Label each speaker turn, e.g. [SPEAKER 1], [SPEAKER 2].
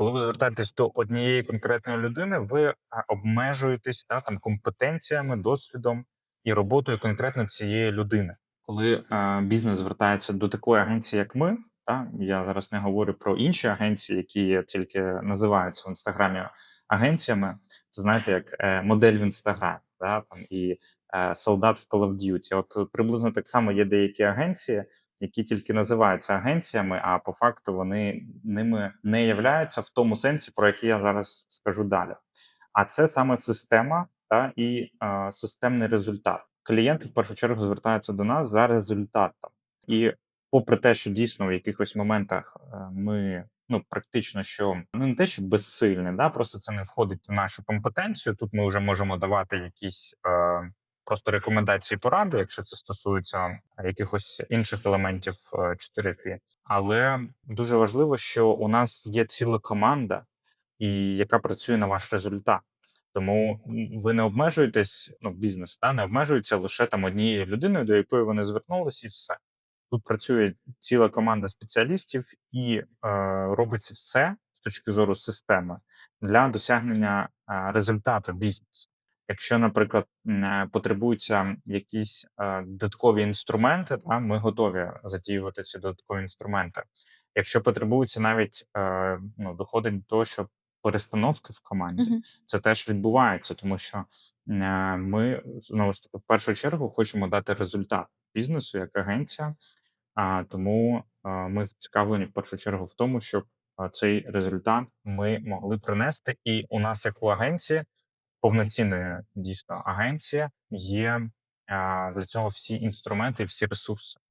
[SPEAKER 1] коли ви звертаєтесь до однієї конкретної людини, ви обмежуєтесь да, там компетенціями, досвідом і роботою конкретно цієї людини. Коли е, бізнес звертається до такої агенції, як ми, та я зараз не говорю про інші агенції, які тільки називаються в інстаграмі агенціями. Це знаєте, як е, модель в інстаграмі, да, там і е, солдат в Call of Duty. От приблизно так само є деякі агенції, які тільки називаються агенціями, а по факту вони ними не являються в тому сенсі, про який я зараз скажу далі. А це саме система та і е, системний результат. Клієнти в першу чергу звертаються до нас за результатом. І попри те, що дійсно в якихось моментах е, ми ну практично що ну не те, що безсильні, да, просто це не входить в нашу компетенцію. Тут ми вже можемо давати якісь е, просто рекомендації поради, якщо це стосується якихось інших елементів е, 4P. Але дуже важливо, що у нас є ціла команда, і яка працює на ваш результат. Тому ви не обмежуєтесь, ну, бізнес та не обмежується лише там однією людиною, до якої вони звернулись, і все. Тут працює ціла команда спеціалістів, і е, робиться все з точки зору системи для досягнення е, результату бізнесу. Якщо, наприклад, е, потребуються якісь е, додаткові інструменти, та ми готові затіювати ці додаткові інструменти. Якщо потребується навіть е, ну, доходить до того, що перестановки в команді,
[SPEAKER 2] Мгм.
[SPEAKER 1] це теж відбувається, тому що ми знову ж таки в першу чергу хочемо дати результат бізнесу як агенція. А тому ми зацікавлені в першу чергу в тому, щоб цей результат ми могли принести. І у нас, як у агенції, повноцінної дійсно агенція, є для цього всі інструменти, всі ресурси.